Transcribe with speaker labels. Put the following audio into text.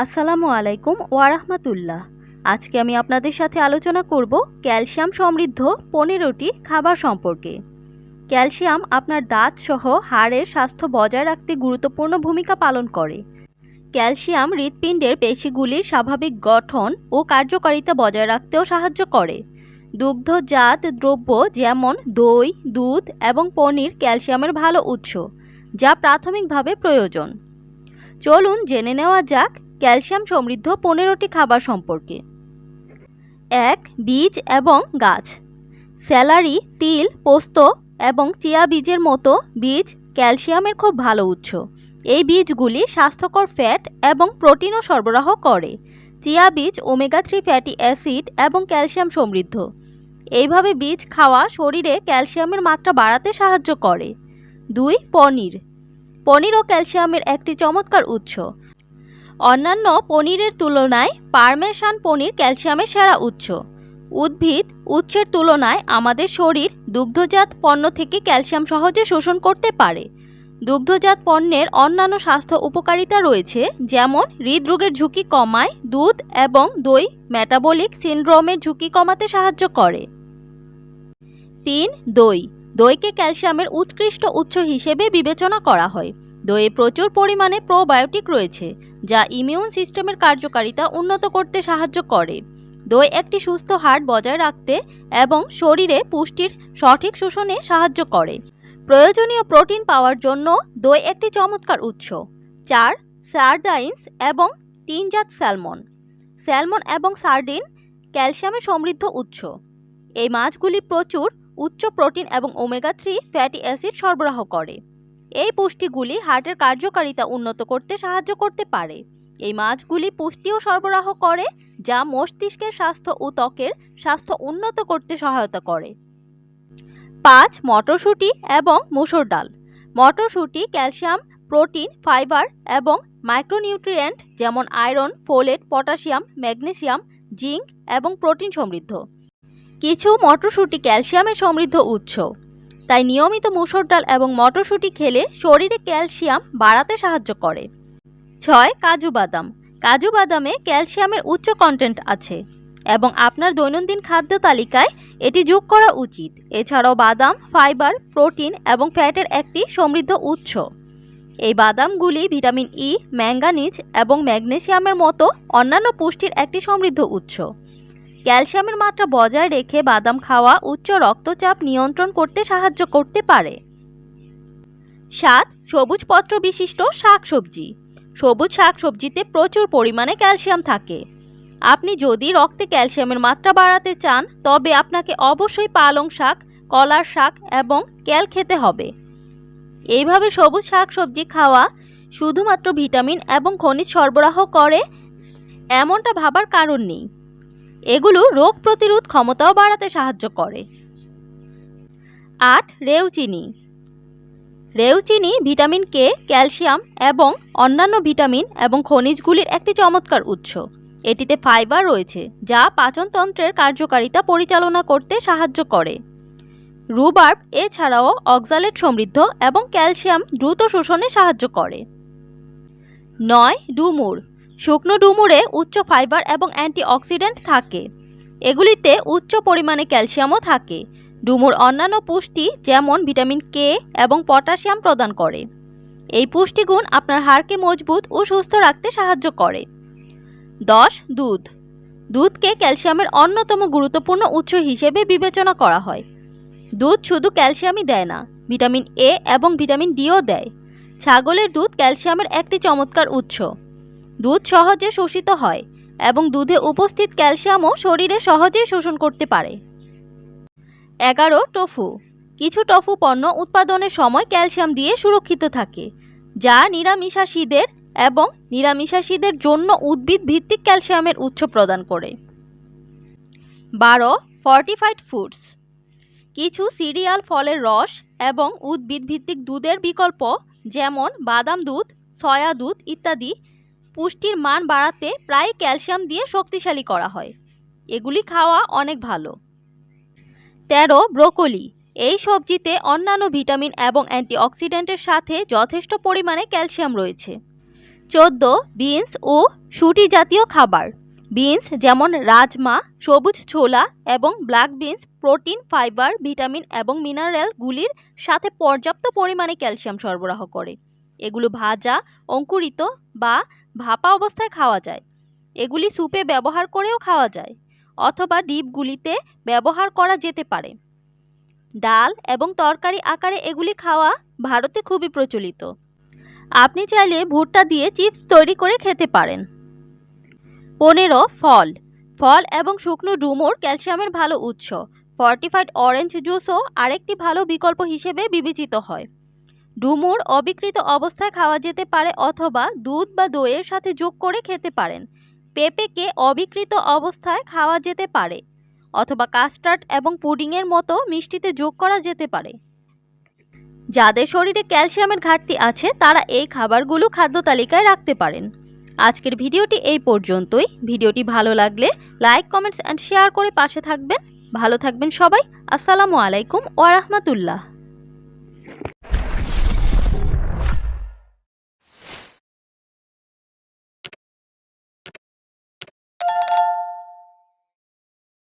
Speaker 1: আসসালামু আলাইকুম ওয়ারাহমাতুল্লাহ। আজকে আমি আপনাদের সাথে আলোচনা করব ক্যালসিয়াম সমৃদ্ধ পনেরোটি খাবার সম্পর্কে। ক্যালসিয়াম আপনার দাঁত সহ হাড়ের স্বাস্থ্য বজায় রাখতে গুরুত্বপূর্ণ ভূমিকা পালন করে। ক্যালসিয়াম হৃৎপিণ্ডের পেশিগুলির স্বাভাবিক গঠন ও কার্যকারিতা বজায় রাখতেও সাহায্য করে। দুগ্ধজাত দ্রব্য যেমন দই, দুধ এবং পনির ক্যালসিয়ামের ভালো উৎস, যা প্রাথমিকভাবে প্রয়োজন। চলুন জেনে নেওয়া যাক ক্যালসিয়াম সমৃদ্ধ পনেরোটি খাবার সম্পর্কে। এক, বীজ এবং গাছ। স্যালারি, তিল, পোস্ত এবং চিয়া বীজের মতো বীজ ক্যালসিয়ামের খুব ভালো উৎস। এই বীজগুলি স্বাস্থ্যকর ফ্যাট এবং প্রোটিনও সরবরাহ করে। চিয়া বীজ, ওমেগা থ্রি ফ্যাটি অ্যাসিড এবং ক্যালসিয়াম সমৃদ্ধ। এইভাবে বীজ খাওয়া শরীরে ক্যালসিয়ামের মাত্রা বাড়াতে সাহায্য করে। দুই, পনির। পনিরও ক্যালসিয়ামের একটি চমৎকার উৎস। অন্যান্য পনিরের তুলনায় পারমেসান পনির ক্যালসিয়ামের সেরা উৎস। উদ্ভিদ উৎসের তুলনায় আমাদের শরীর দুগ্ধজাত পণ্য থেকে ক্যালসিয়াম সহজে শোষণ করতে পারে। দুগ্ধজাত পণ্যের অন্যান্য স্বাস্থ্য উপকারিতা রয়েছে, যেমন হৃদরোগের ঝুঁকি কমায়, দুধ এবং দই মেটাবলিক সিনড্রোমের ঝুঁকি কমাতে সাহায্য করে। তিন, দই। দইকে ক্যালসিয়ামের উৎকৃষ্ট উৎস হিসেবে বিবেচনা করা হয়। দইয়ে প্রচুর পরিমাণে প্রোবায়োটিক রয়েছে, যা ইমিউন সিস্টেমের কার্যকারিতা উন্নত করতে সাহায্য করে। দই একটি সুস্থ হার্ট বজায় রাখতে এবং শরীরে পুষ্টির সঠিক শোষণে সাহায্য করে। প্রয়োজনীয় প্রোটিন পাওয়ার জন্য দই একটি চমৎকার উৎস। চার সার্ডাইন্স এবং টিনজাত স্যালমন স্যালমন এবং সার্ডিন ক্যালসিয়ামে সমৃদ্ধ উৎস। এই মাছগুলি প্রচুর উচ্চ প্রোটিন এবং ওমেগা থ্রি ফ্যাটি অ্যাসিড সরবরাহ করে। এই পুষ্টিগুলি হার্টের কার্যকারিতা উন্নত করতে সাহায্য করতে পারে। এই মাছগুলি পুষ্টিও সরবরাহ করে, যা মস্তিষ্কের স্বাস্থ্য ও ত্বকের স্বাস্থ্য উন্নত করতে সহায়তা করে। পাঁচ, মটরশুঁটি এবং মুসুর ডাল। মটরশুঁটি, ক্যালসিয়াম, প্রোটিন, ফাইবার এবং মাইক্রোনিউট্রিয়েন্ট যেমন iron, folate, potassium, magnesium, zinc এবং প্রোটিন সমৃদ্ধ। কিছু মটরশুঁটি ক্যালসিয়ামের সমৃদ্ধ উৎস। তাই নিয়মিত মুসুর ডাল এবং মটরশুঁটি খেলে শরীরে ক্যালসিয়াম বাড়াতে সাহায্য করে। ছয়, কাজু বাদাম। কাজু বাদামে ক্যালসিয়ামের উচ্চ কন্টেন্ট আছে এবং আপনার দৈনন্দিন খাদ্য তালিকায় এটি যোগ করা উচিত। এছাড়াও বাদাম, ফাইবার, প্রোটিন এবং ফ্যাটের একটি সমৃদ্ধ উৎস। এই বাদামগুলি ভিটামিন ই ম্যাঙ্গানিজ এবং ম্যাগনেসিয়ামের মতো অন্যান্য পুষ্টির একটি সমৃদ্ধ উৎস। ক্যালসিয়ামের মাত্রা বজায় রেখে বাদাম খাওয়া উচ্চ রক্তচাপ নিয়ন্ত্রণ করতে সাহায্য করতে পারে। সাত, সবুজ পত্র বিশিষ্ট শাকসবজি। সবুজ শাকসবজিতে প্রচুর পরিমাণে ক্যালসিয়াম থাকে। আপনি যদি রক্তে ক্যালসিয়ামের মাত্রা বাড়াতে চান, তবে আপনাকে অবশ্যই পালং শাক, কলার শাক এবং ক্যাল খেতে হবে। এইভাবে সবুজ শাকসবজি খাওয়া শুধুমাত্র ভিটামিন এবং খনিজ সরবরাহ করে, এমনটা ভাবার কারণ নেই। এগুলো রোগ প্রতিরোধ ক্ষমতাও বাড়াতে সাহায্য করে। আট, রেউচিনি। রেউচিনি ভিটামিন কে, ক্যালসিয়াম এবং অন্যান্য ভিটামিন এবং খনিজগুলির একটি চমৎকার উৎস। এটিতে ফাইবার রয়েছে, যা পাচনতন্ত্রের কার্যকারিতা পরিচালনা করতে সাহায্য করে। রুবার্ব এছাড়াও অক্সালেট সমৃদ্ধ এবং ক্যালসিয়াম দ্রুত শোষণে সাহায্য করে। নয়, ডুমুর। শুকনো ডুমুরে উচ্চ ফাইবার এবং অ্যান্টিঅক্সিডেন্ট থাকে। এগুলিতে উচ্চ পরিমাণে ক্যালসিয়ামও থাকে। ডুমুর অন্যান্য পুষ্টি যেমন ভিটামিন কে এবং পটাশিয়াম প্রদান করে। এই পুষ্টিগুণ আপনার হাড়কে মজবুত ও সুস্থ রাখতে সাহায্য করে। দশ, দুধ। দুধকে ক্যালসিয়ামের অন্যতম গুরুত্বপূর্ণ উৎস হিসেবে বিবেচনা করা হয়। দুধ শুধু ক্যালসিয়ামই দেয় না, ভিটামিন এ এবং ভিটামিন ডিও দেয়। ছাগলের দুধ ক্যালসিয়ামের একটি চমৎকার উৎস। দুধ সহজে শোষিত হয় এবং দুধে উপস্থিত ক্যালসিয়ামও শরীরে সহজেই শোষণ করতে পারে। এগারো, টফু। কিছু টফু পণ্য উৎপাদনের সময় ক্যালসিয়াম দিয়ে সুরক্ষিত থাকে, যা নিরামিষাশীদের এবং নিরামিষাশীদের জন্য উদ্ভিদ ভিত্তিক ক্যালসিয়ামের উৎস প্রদান করে। বারো ফর্টিফাইড ফুডস কিছু সিরিয়াল ফলের রস এবং উদ্ভিদ ভিত্তিক দুধের বিকল্প, যেমন বাদাম দুধ, সয়া দুধ ইত্যাদি পুষ্টির মান বাড়াতে প্রায় ক্যালসিয়াম দিয়ে শক্তিশালী করা হয়। এগুলি খাওয়া অনেক ভালো। তেরো, ব্রোকলি। এই সবজিতে অন্যান্য ভিটামিন এবং অ্যান্টিঅক্সিডেন্টের সাথে যথেষ্ট পরিমাণে ক্যালসিয়াম রয়েছে। চোদ্দ, বিনস ও শুটি জাতীয় খাবার। বিনস যেমন রাজমা, সবুজ ছোলা এবং black beans, protein, fibre, vitamin এবং মিনারেলগুলির সাথে পর্যাপ্ত পরিমাণে ক্যালসিয়াম সরবরাহ করে। এগুলো ভাজা, অঙ্কুরিত বা ভাপা অবস্থায় খাওয়া যায়। এগুলি স্যুপে ব্যবহার করেও খাওয়া যায় অথবা ডিপগুলিতে ব্যবহার করা যেতে পারে। ডাল এবং তরকারি আকারে এগুলি খাওয়া ভারতে খুবই প্রচলিত। আপনি চাইলে ভুট্টা দিয়ে চিপস তৈরি করে খেতে পারেন। পনেরো, ফল। ফল এবং শুকনো ডুমুর ক্যালসিয়ামের ভালো উৎস। ফর্টিফাইড অরেঞ্জ জুসও আরেকটি ভালো বিকল্প হিসেবে বিবেচিত হয়। ডুমুর অবিকৃত অবস্থায় খাওয়া যেতে পারে অথবা দুধ বা দইয়ের সাথে যোগ করে খেতে পারেন। পেঁপেকে অবিকৃত অবস্থায় খাওয়া যেতে পারে অথবা কাস্টার্ড এবং পুডিংয়ের মতো মিষ্টিতে যোগ করা যেতে পারে। যাদের শরীরে ক্যালসিয়ামের ঘাটতি আছে, তারা এই খাবারগুলো খাদ্য তালিকায় রাখতে পারেন। আজকের ভিডিওটি এই পর্যন্তই। ভিডিওটি ভালো লাগলে লাইক, কমেন্টস অ্যান্ড শেয়ার করে পাশে থাকবেন। ভালো থাকবেন সবাই। আসসালামু আলাইকুম ওয়া রাহমাতুল্লাহ।